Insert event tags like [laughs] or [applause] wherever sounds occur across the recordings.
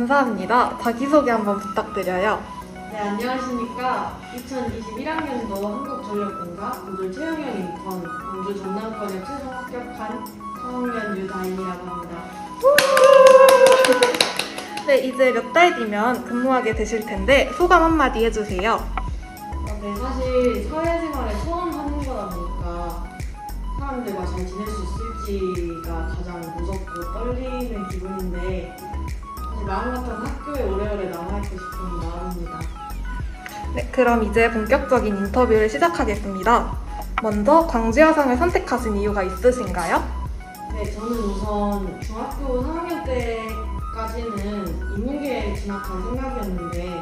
감사합니다. 자기소개 한번 부탁드려요. 네, 안녕하십니까. 2021학년도 한국전력공사 모듈 채용형 인턴 광주 전남권에 최종 합격한 3학년 유다인이라고 합니다. [laughs] 네, 이제 몇 달 뒤면 근무하게 되실 텐데 소감 한마디 해주세요. 어, 네, 사실 사회생활에 처음 하는 거다 보니까 사람들과 잘 지낼 수 있을지가 가장 무섭고 떨리는 기분인데 마음 같아서 학교에 오래오래 남아있고 싶은 마음입니다. 네, 그럼 이제 본격적인 인터뷰를 시작하겠습니다. 먼저 광주여상을 선택하신 이유가 있으신가요? 네, 저는 우선 중학교 3학년 때까지는 인문계에 진학할 생각이었는데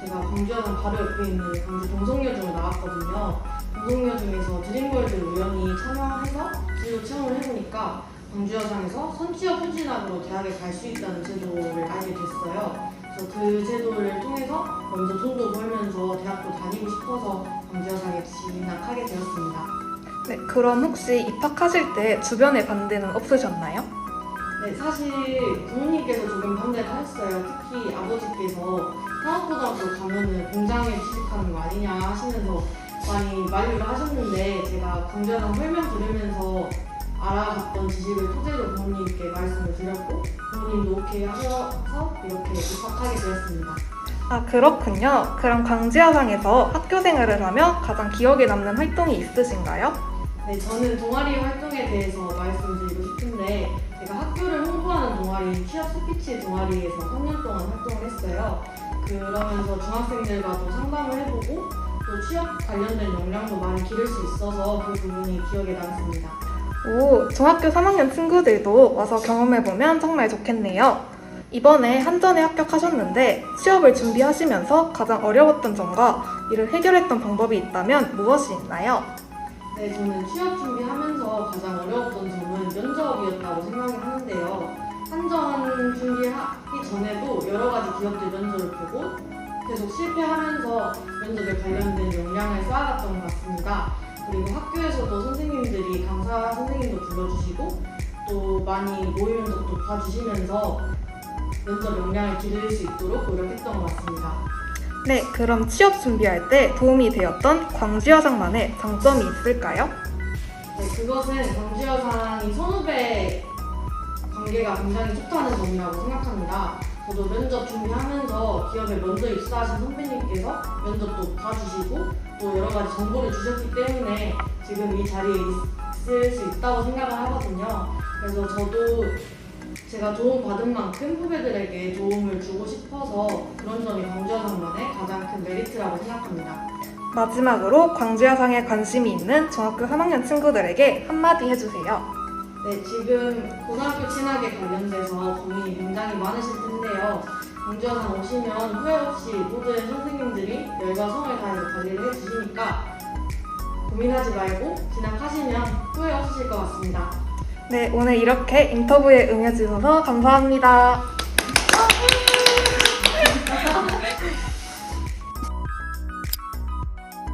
제가 광주여상 바로 옆에 있는 광주 동성여중을 나왔거든요. 동성여중에서 드림월드 우연히 참여해서 진로 체험을 해보니까 광주여상에서 선취업 후진학으로 대학에 갈 수 있다는 제도를 알게 됐어요. 그래서 그 제도를 통해서 먼저 돈도 벌면서 대학도 다니고 싶어서 광주여상에 진학하게 되었습니다. 네, 그럼 혹시 입학하실 때 주변에 반대는 없으셨나요? 네, 사실 부모님께서 조금 반대를 하셨어요. 특히 아버지께서 상업고등학교 가면은 공장에 취직하는 거 아니냐 하시면서 많이 만류를 하셨는데 제가 강좌랑 설명 들으면서 알아갔던 지식을 토대로 부모님께 말씀을 드렸고 부모님도 오케이 하셔서 이렇게 입학하게 되었습니다. 아, 그렇군요. 그럼 광주여상에서 학교 생활을 하며 가장 기억에 남는 활동이 있으신가요? 네, 저는 동아리 활동에 대해서 말씀드리고 싶은데 제가 학교를 홍보하는 동아리 취업 스피치 동아리에서 3년 동안 활동을 했어요. 그러면서 중학생들과도 상담을 해보고 또 취업 관련된 역량도 많이 기를 수 있어서 그 부분이 기억에 남습니다. 오, 중학교 3학년 친구들도 와서 경험해보면 정말 좋겠네요. 이번에 한전에 합격하셨는데 취업을 준비하시면서 가장 어려웠던 점과 이를 해결했던 방법이 있다면 무엇이 있나요? 네, 저는 취업 준비하면서 가장 어려웠던 점은 면접이었다고 생각을 하는데요. 한전 준비하기 전에도 여러 가지 기업들 면접을 보고 계속 실패하면서 면접에 관련된 역량을 쌓아갔던 것 같습니다. 그리고 학교에서도 선생님들이 강사 선생님도 불러주시고 또 많이 모의 면접도 봐주시면서 면접 역량을 기를 수 있도록 노력했던 것 같습니다. 네, 그럼 취업 준비할 때 도움이 되었던 광주여상만의 장점이 있을까요? 네, 그것은 광주여상이 선후배 관계가 굉장히 좋다는 점이라고 생각합니다. 저도 면접 준비하면서 기업에 먼저 입사하신 선배님께서 면접도 봐주시고 또 여러 가지 정보를 주셨기 때문에 지금 이 자리에 있을 수 있다고 생각을 하거든요. 그래서 저도 제가 도움 받은 만큼 후배들에게 도움을 주고 싶어서 그런 점이 광주여상만의 가장 큰 메리트라고 생각합니다. 마지막으로 광주여상에 관심이 있는 중학교 3학년 친구들에게 한마디 해주세요. 네, 지금 고등학교 진학에 관련돼서 고민이 굉장히 많으실 텐데요. 광주여상 오시면 후회 없이 모든 선생님들이 열과 성을 다해서 관리를 해주시니까 고민하지 말고 진학하시면 후회 없으실 것 같습니다. 네, 오늘 이렇게 인터뷰에 응해주셔서 감사합니다.